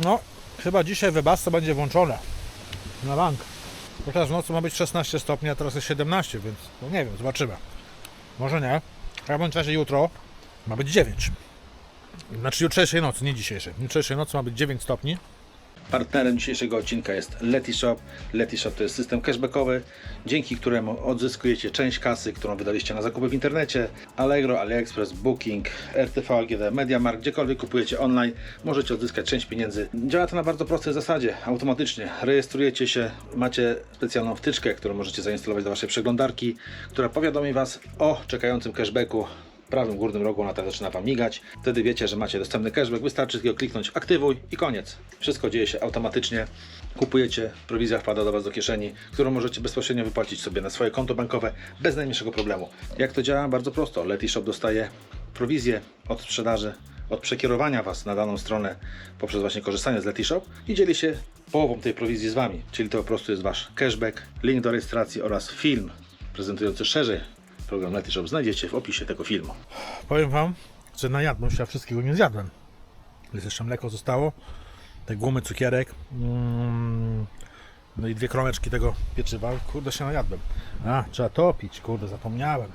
No, chyba dzisiaj Webasto będzie włączone. Na bank. Chociaż w nocy ma być 16 stopni, a teraz jest 17, więc no nie wiem, zobaczymy. Może nie. W bądź razie jutro ma być 9. Znaczy jutrzejszej nocy, nie dzisiejszej. Jutrzejszej nocy ma być 9 stopni. Partnerem dzisiejszego odcinka jest Letishop. Letishop to jest system cashbackowy, dzięki któremu odzyskujecie część kasy, którą wydaliście na zakupy w internecie. Allegro, AliExpress, Booking, RTV, AGD, MediaMarkt, gdziekolwiek kupujecie online, możecie odzyskać część pieniędzy. Działa to na bardzo prostej zasadzie, automatycznie. Rejestrujecie się, macie specjalną wtyczkę, którą możecie zainstalować do waszej przeglądarki, która powiadomi was o czekającym cashbacku prawym górnym rogu ona tak zaczyna Wam migać. Wtedy wiecie, że macie dostępny cashback. Wystarczy tylko kliknąć aktywuj i koniec. Wszystko dzieje się automatycznie. Kupujecie, prowizja wpada do Was do kieszeni, którą możecie bezpośrednio wypłacić sobie na swoje konto bankowe bez najmniejszego problemu. Jak to działa? Bardzo prosto. Letishop dostaje prowizję od sprzedaży, od przekierowania Was na daną stronę poprzez właśnie korzystanie z Letishop i dzieli się połową tej prowizji z Wami. Czyli to po prostu jest Wasz cashback, link do rejestracji oraz film prezentujący szerzej program Letishop znajdziecie w opisie tego filmu. Powiem Wam, że najadłem się, a wszystkiego nie zjadłem. Jest jeszcze mleko zostało, te gumy, cukierek, mm, no i dwie kromeczki tego pieczywa. Kurde się najadłem. A, trzeba to pić, kurde, zapomniałem.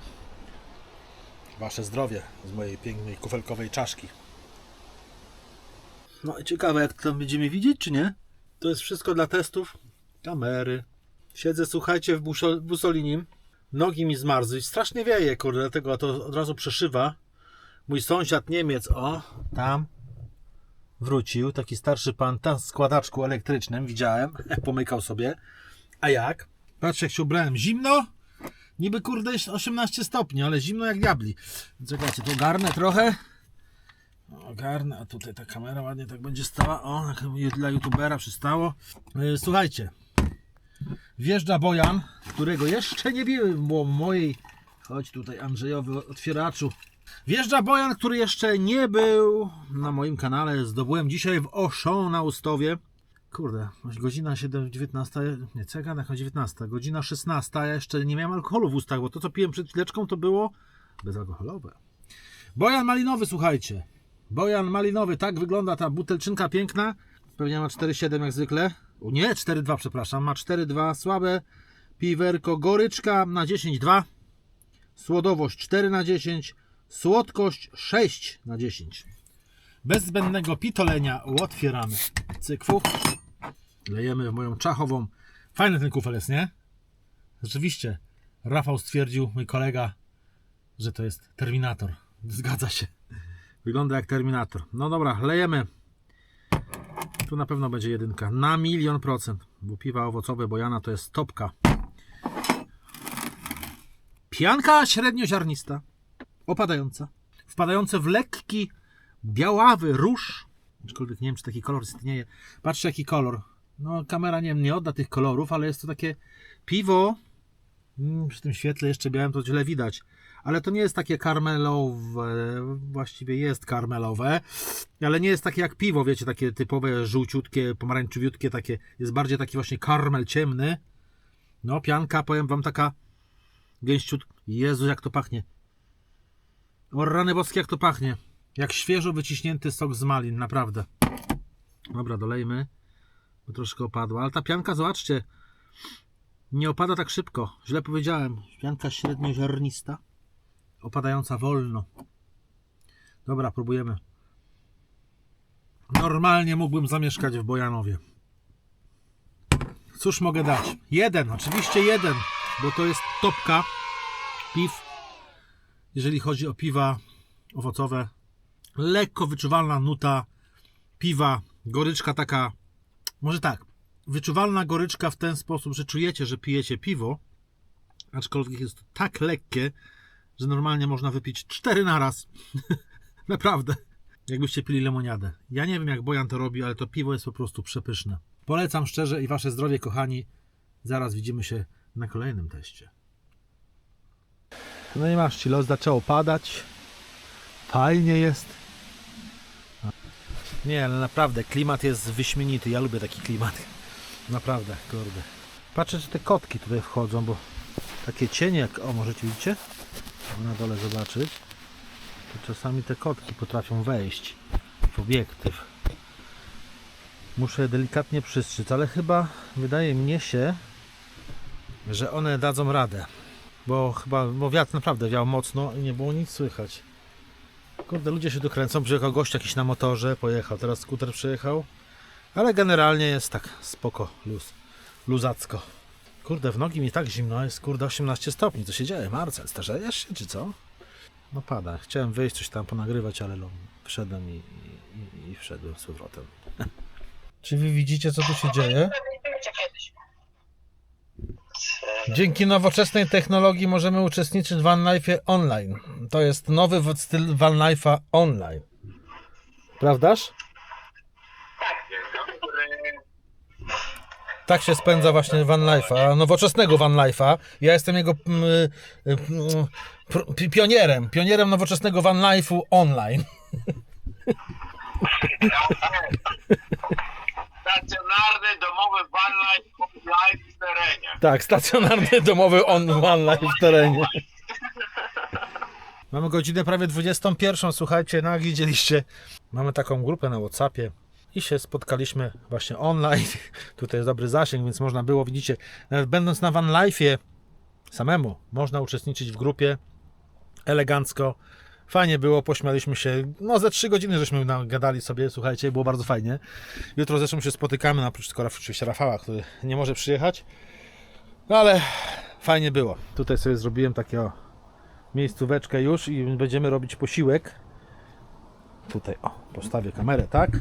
Wasze zdrowie z mojej pięknej kufelkowej czaszki. No i ciekawe, jak to będziemy widzieć, czy nie? To jest wszystko dla testów. Kamery. Siedzę, słuchajcie, w buszo- busolinim. Nogi mi zmarzły. Strasznie wieje, kurde, dlatego to od razu przeszywa. Mój sąsiad Niemiec, o, tam wrócił. Taki starszy pan, tam z składaczku elektrycznym, widziałem. Pomykał sobie. A jak? Patrzcie, jak się ubrałem. Zimno? Niby, kurde, jest 18 stopni, ale zimno jak diabli. Czekajcie, to garnę trochę. Ogarnę, a tutaj ta kamera ładnie tak będzie stała. O, dla youtubera przystało. Yy, Słuchajcie, wjeżdża Bojan, którego jeszcze nie biłem, bo mojej. Chodź tutaj, Andrzejowy otwieraczu. Wjeżdża Bojan, który jeszcze nie był na moim kanale. Zdobyłem dzisiaj w Oszą na Ustowie. Kurde, godzina 7, 19, nie, co ja gadam, 19, godzina 16, a ja jeszcze nie miałem alkoholu w ustach, bo to co piłem przed chwileczką to było bezalkoholowe. Bojan malinowy, słuchajcie. Bojan malinowy, tak wygląda ta butelczynka piękna. Pewnie ma 4,7 jak zwykle. Nie, 4,2 przepraszam. Ma 4,2 słabe. Piwerko goryczka na 10,2. Słodowość 4 na 10. Słodkość 6 na 10. Bez zbędnego pitolenia otwieramy. Cykwu. Lejemy w moją czachową. Fajny ten kufel jest, nie? Rzeczywiście. Rafał stwierdził, mój kolega, że to jest Terminator. Zgadza się. Wygląda jak Terminator. No dobra, lejemy. Tu na pewno będzie jedynka. Na milion procent. Bo piwa owocowe Bojana to jest topka. Pianka średnioziarnista. Opadająca. Wpadające w lekki, białawy róż. Aczkolwiek nie wiem, czy taki kolor istnieje. Patrzcie, jaki kolor. No, kamera nie, nie odda tych kolorów, ale jest to takie piwo. Mm, Przy tym świetle jeszcze białym to źle widać. Ale to nie jest takie karmelowe, właściwie jest karmelowe, ale nie jest takie jak piwo, wiecie, takie typowe żółciutkie, pomarańczowiutkie, takie, jest bardziej taki właśnie karmel ciemny. No, pianka, powiem wam, taka gęściut. Jezu, jak to pachnie. O rany boskie, jak to pachnie. Jak świeżo wyciśnięty sok z malin, naprawdę. Dobra, dolejmy, bo troszkę opadła, ale ta pianka, zobaczcie, nie opada tak szybko. Źle powiedziałem. Pianka średnioziarnista opadająca wolno. Dobra, próbujemy. Normalnie mógłbym zamieszkać w Bojanowie. Cóż mogę dać? Jeden, oczywiście jeden, bo to jest topka piw. Jeżeli chodzi o piwa owocowe, lekko wyczuwalna nuta piwa, goryczka taka, może tak, wyczuwalna goryczka w ten sposób, że czujecie, że pijecie piwo, aczkolwiek jest to tak lekkie, że normalnie można wypić cztery na raz. Naprawdę. Jakbyście pili lemoniadę. Ja nie wiem, jak Bojan to robi, ale to piwo jest po prostu przepyszne. Polecam szczerze i wasze zdrowie, kochani. Zaraz widzimy się na kolejnym teście. No i masz, los zaczęło padać. Fajnie jest. Nie, ale naprawdę, klimat jest wyśmienity. Ja lubię taki klimat. Naprawdę, kurde. Patrzę, czy te kotki tutaj wchodzą, bo takie cienie, jak o, możecie widzicie? Na dole zobaczyć. To czasami te kotki potrafią wejść w obiektyw. Muszę je delikatnie przystrzyc, ale chyba wydaje mnie się, że one dadzą radę. Bo chyba, bo wiatr naprawdę wiał mocno i nie było nic słychać. Kurde, ludzie się tu kręcą, przyjechał gość jakiś na motorze, pojechał, teraz skuter przyjechał. Ale generalnie jest tak spoko, luz, luzacko. Kurde, w nogi mi tak zimno, jest kurde 18 stopni, co się dzieje? Marcel, starzejesz się czy co? No pada, chciałem wyjść coś tam ponagrywać, ale no, wszedłem i, i, i wszedłem z powrotem. Czy wy widzicie co tu się dzieje? Dzięki nowoczesnej technologii możemy uczestniczyć w OneLife online. To jest nowy styl OneLife'a online. Prawdaż? Tak się spędza właśnie OneLife'a, nowoczesnego OneLife'a. Ja jestem jego mm, y, pi- pionierem, pionierem nowoczesnego OneLife'u online. Stacjonarny domowy van life, life w terenie. Tak, stacjonarny domowy on OneLife w terenie. Mamy godzinę prawie 21, słuchajcie, no jak widzieliście, mamy taką grupę na Whatsappie i się spotkaliśmy właśnie online. Tutaj jest dobry zasięg, więc można było, widzicie, nawet będąc na Van Life'ie samemu, można uczestniczyć w grupie elegancko. Fajnie było, pośmialiśmy się. No, ze 3 godziny żeśmy gadali sobie, słuchajcie, było bardzo fajnie. Jutro zresztą się spotykamy, no, oprócz tylko oczywiście Rafała, który nie może przyjechać. No ale fajnie było. Tutaj sobie zrobiłem taką miejscóweczkę już i będziemy robić posiłek. Tutaj, o, postawię kamerę, tak?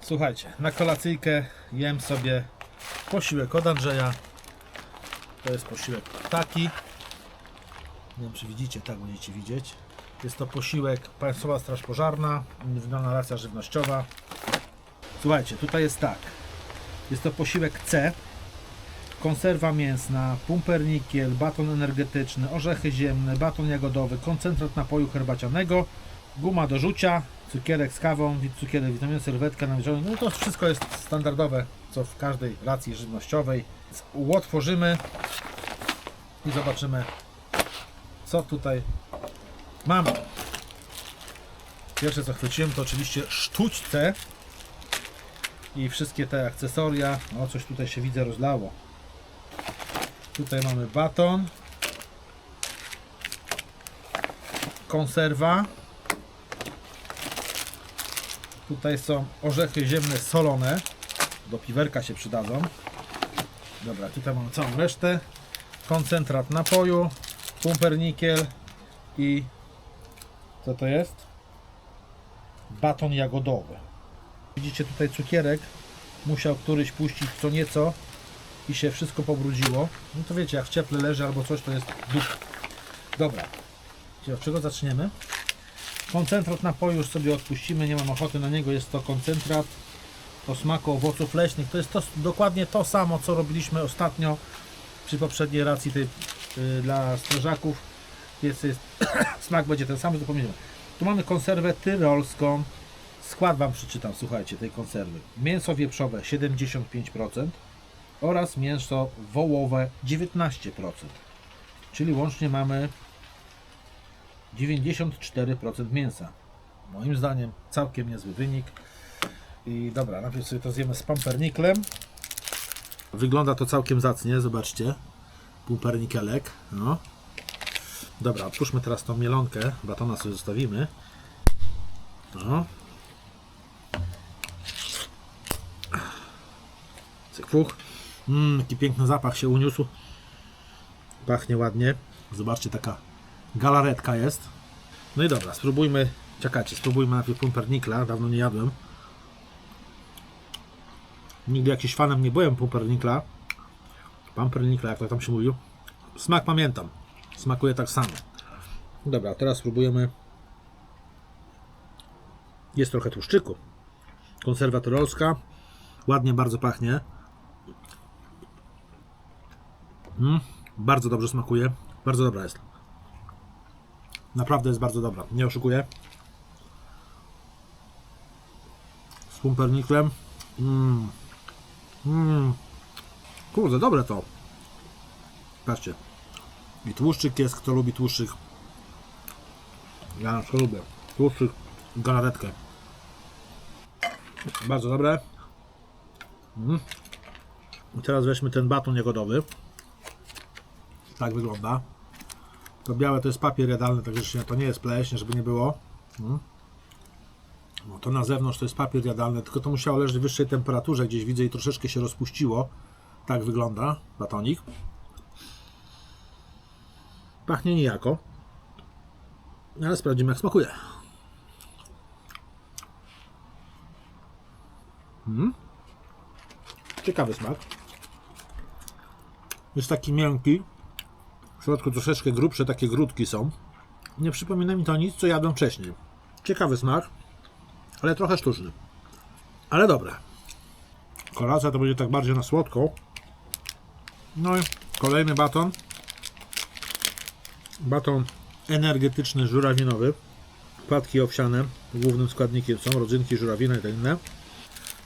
Słuchajcie, na kolacyjkę jem sobie posiłek od Andrzeja. To jest posiłek taki. Nie wiem, czy widzicie, tak będziecie widzieć. Jest to posiłek Państwowa Straż Pożarna, indywidualna racja żywnościowa. Słuchajcie, tutaj jest tak. Jest to posiłek C, konserwa mięsna, pumpernikiel, baton energetyczny, orzechy ziemne, baton jagodowy, koncentrat napoju herbacianego, guma do rzucia, cukierek z kawą, cukierek witamin, serwetka nawilżona. No to wszystko jest standardowe, co w każdej racji żywnościowej. Więc Otworzymy i zobaczymy, co tutaj mamy. Pierwsze co chwyciłem to oczywiście sztućce i wszystkie te akcesoria. O, coś tutaj się widzę rozlało. Tutaj mamy baton, konserwa. Tutaj są orzechy ziemne solone. Do piwerka się przydadzą. Dobra, tutaj mamy całą resztę. Koncentrat napoju, pumpernikiel i co to jest? Baton jagodowy. Widzicie tutaj cukierek. Musiał któryś puścić co nieco i się wszystko pobrudziło. No to wiecie, jak w cieple leży albo coś, to jest duch. Dobra. Od czego zaczniemy? Koncentrat napoju już sobie odpuścimy, nie mam ochoty na niego. Jest to koncentrat o smaku owoców leśnych. To jest to, dokładnie to samo, co robiliśmy ostatnio przy poprzedniej racji tej, y, dla strażaków. Jest, jest, smak będzie ten sam, pomyliłem. Tu mamy konserwę tyrolską. Skład Wam przeczytam, słuchajcie, tej konserwy. Mięso wieprzowe 75% oraz mięso wołowe 19%. Czyli łącznie mamy 94% mięsa. Moim zdaniem całkiem niezły wynik. I dobra, najpierw sobie to zjemy z pumperniklem. Wygląda to całkiem zacnie, zobaczcie. Pumpernikelek. No. Dobra, otwórzmy teraz tą mielonkę. Batona sobie zostawimy. No. Cyk, fuch. Mmm, jaki piękny zapach się uniósł. Pachnie ładnie. Zobaczcie, taka galaretka jest. No i dobra, spróbujmy. Czekajcie, spróbujmy najpierw pumpernikla. Dawno nie jadłem. Nigdy jakiś fanem nie byłem pumpernikla. Pumpernikla, jak to tam się mówił. Smak pamiętam. Smakuje tak samo. Dobra, teraz spróbujemy. Jest trochę tłuszczyku. Konserwa tyrolska. Ładnie bardzo pachnie. Mm, bardzo dobrze smakuje. Bardzo dobra jest. Naprawdę jest bardzo dobra. Nie oszukuję. Z pumperniklem. Mm. Mm. Kurde, dobre to. Patrzcie. I tłuszczyk jest, kto lubi tłuszczyk. Ja na przykład lubię. Tłuszczyk, galaretkę. Bardzo dobre. Mm. I teraz weźmy ten baton jagodowy. Tak wygląda. To białe to jest papier jadalny, także się- to nie jest pleśń, żeby nie było. Mm. No to na zewnątrz to jest papier jadalny, tylko to musiało leżeć w wyższej temperaturze, gdzieś widzę i troszeczkę się rozpuściło. Tak wygląda batonik. Pachnie nijako. Ale sprawdzimy jak smakuje. Mm. Ciekawy smak. Jest taki miękki. W środku troszeczkę grubsze takie grudki są. Nie przypomina mi to nic, co jadłem wcześniej. Ciekawy smak, ale trochę sztuczny. Ale dobre. Kolacja to będzie tak bardziej na słodko. No i kolejny baton. Baton energetyczny, żurawinowy. Płatki owsiane. Głównym składnikiem są rodzynki, żurawina i inne.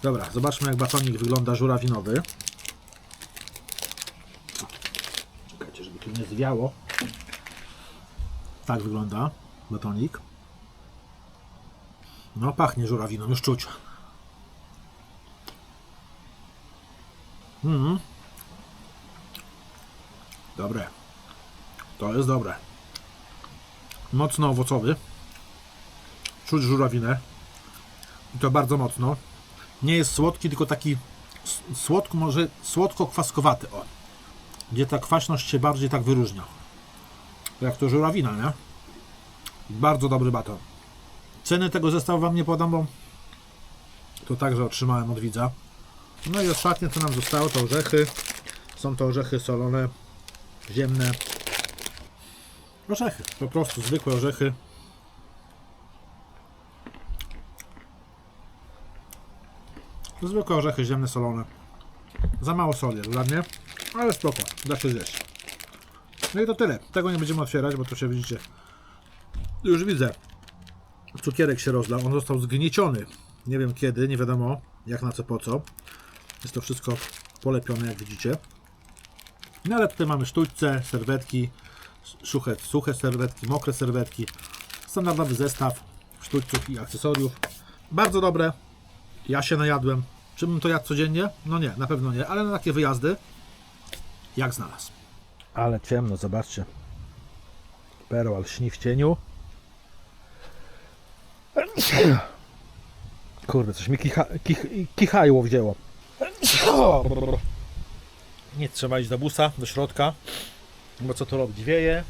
Dobra, zobaczmy jak batonik wygląda żurawinowy. Czekajcie, żeby tu nie zwiało. Tak wygląda batonik. No, pachnie żurawiną, już czuć. Mhm. Dobre. To jest dobre. Mocno owocowy. Czuć żurawinę. I to bardzo mocno. Nie jest słodki, tylko taki słodko, może słodko-kwaskowaty. O. Gdzie ta kwaśność się bardziej tak wyróżnia. Jak to żurawina, nie? Bardzo dobry baton. Ceny tego zestawu Wam nie podam, bo to także otrzymałem od widza. No i ostatnie co nam zostało to orzechy. Są to orzechy solone, ziemne. Orzechy, po prostu zwykłe orzechy. Zwykłe orzechy ziemne, solone. Za mało soli dla mnie, ale spoko, da się zjeść. No i to tyle. Tego nie będziemy otwierać, bo to się widzicie. Już widzę. Cukierek się rozlał. On został zgnieciony. Nie wiem kiedy, nie wiadomo jak na co po co. Jest to wszystko polepione, jak widzicie. No ale tutaj mamy sztućce, serwetki, suche, suche serwetki, mokre serwetki. Standardowy zestaw sztućców i akcesoriów. Bardzo dobre. Ja się najadłem. Czy bym to jadł codziennie? No nie, na pewno nie, ale na takie wyjazdy jak znalazł. Ale ciemno, zobaczcie. Perłal śni w cieniu. Kurde, coś mi kicha, kich, kichajło wzięło. Nie trzeba iść do busa, do środka. Bo co tu robić? Wieje,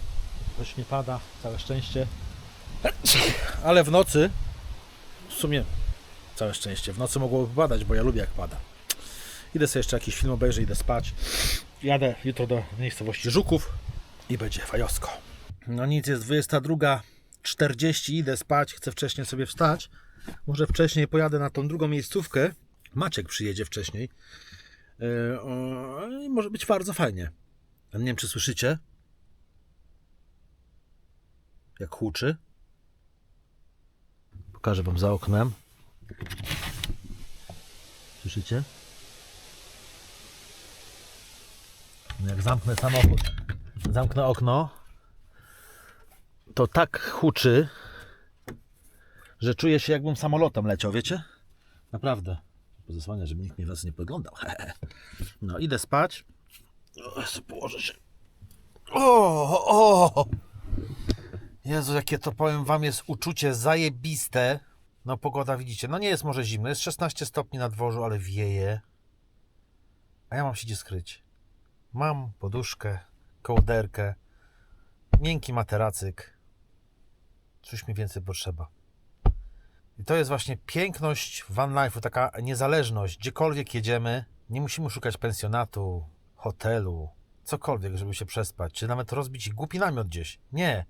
deszcz nie pada, całe szczęście. Ale w nocy, w sumie całe szczęście, w nocy mogłoby padać, bo ja lubię jak pada. Idę sobie jeszcze jakiś film obejrzeć, idę spać. Jadę jutro do miejscowości Żuków i będzie fajosko. No nic, jest 22.40, idę spać, chcę wcześniej sobie wstać. Może wcześniej pojadę na tą drugą miejscówkę. Maciek przyjedzie wcześniej. Yy, o, może być bardzo fajnie. Nie wiem, czy słyszycie? Jak huczy. Pokażę wam za oknem. Słyszycie? No Jak zamknę samochód, zamknę okno, to tak huczy, że czuję się jakbym samolotem leciał, wiecie? Naprawdę. Pozasłania, żeby nikt mnie was nie podglądał. No, idę spać. O, położę się. O, o! Jezu, jakie to powiem wam jest uczucie zajebiste. No pogoda widzicie, no nie jest może zimno, jest 16 stopni na dworzu, ale wieje. A ja mam się gdzie skryć. Mam poduszkę, kołderkę, miękki materacyk. Coś mi więcej potrzeba. I to jest właśnie piękność van life'u, taka niezależność. Gdziekolwiek jedziemy, nie musimy szukać pensjonatu, hotelu, cokolwiek, żeby się przespać, czy nawet rozbić głupi namiot gdzieś. Nie.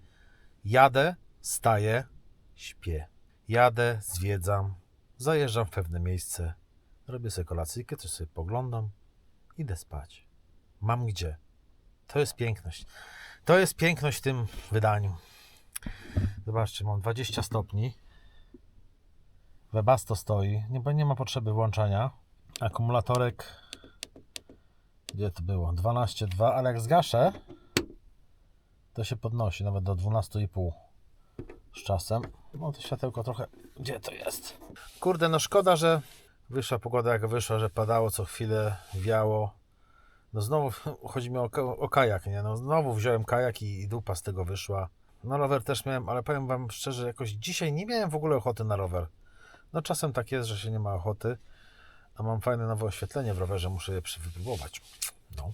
Jadę, staję, śpię. Jadę, zwiedzam, zajeżdżam w pewne miejsce, robię sobie kolacyjkę, coś sobie poglądam, idę spać. Mam gdzie. To jest piękność. To jest piękność w tym wydaniu. Zobaczcie, mam 20 stopni. Webasto stoi, nie, nie ma potrzeby włączania. Akumulatorek, gdzie to było? 12,2, ale jak zgaszę, to się podnosi nawet do 12,5 z czasem. No to światełko trochę, gdzie to jest? Kurde, no szkoda, że Wyszła pogoda jak wyszła, że padało co chwilę, wiało. No znowu chodzi mi o, o kajak, nie? No znowu wziąłem kajak i, i dupa z tego wyszła. No rower też miałem, ale powiem wam szczerze, jakoś dzisiaj nie miałem w ogóle ochoty na rower. No czasem tak jest, że się nie ma ochoty, a mam fajne nowe oświetlenie w rowerze, muszę je wypróbować. No.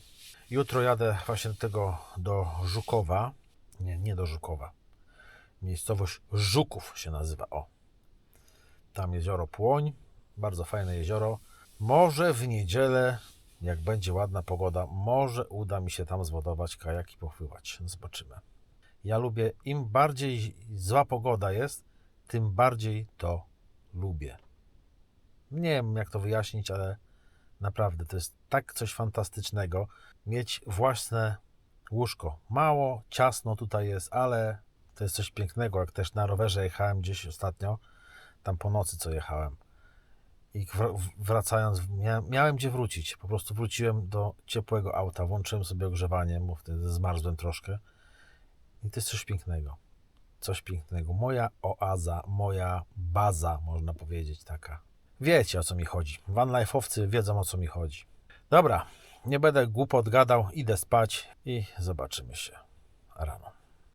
Jutro jadę właśnie do tego, do Żukowa. Nie, nie do Żukowa. Miejscowość Żuków się nazywa, o. Tam jezioro Płoń, bardzo fajne jezioro. Może w niedzielę, jak będzie ładna pogoda, może uda mi się tam zwodować kajak i popływać. Zobaczymy. Ja lubię, im bardziej zła pogoda jest, tym bardziej to lubię. Nie wiem, jak to wyjaśnić, ale naprawdę to jest tak coś fantastycznego mieć własne łóżko. Mało, ciasno tutaj jest, ale to jest coś pięknego. Jak też na rowerze jechałem gdzieś ostatnio, tam po nocy co jechałem. I wr- wracając, mia- miałem gdzie wrócić. Po prostu wróciłem do ciepłego auta, włączyłem sobie ogrzewanie, bo wtedy zmarzłem troszkę. I to jest coś pięknego. Coś pięknego. Moja oaza, moja baza, można powiedzieć, taka. Wiecie o co mi chodzi. Van life'owcy wiedzą o co mi chodzi. Dobra, nie będę głupot gadał, idę spać i zobaczymy się rano.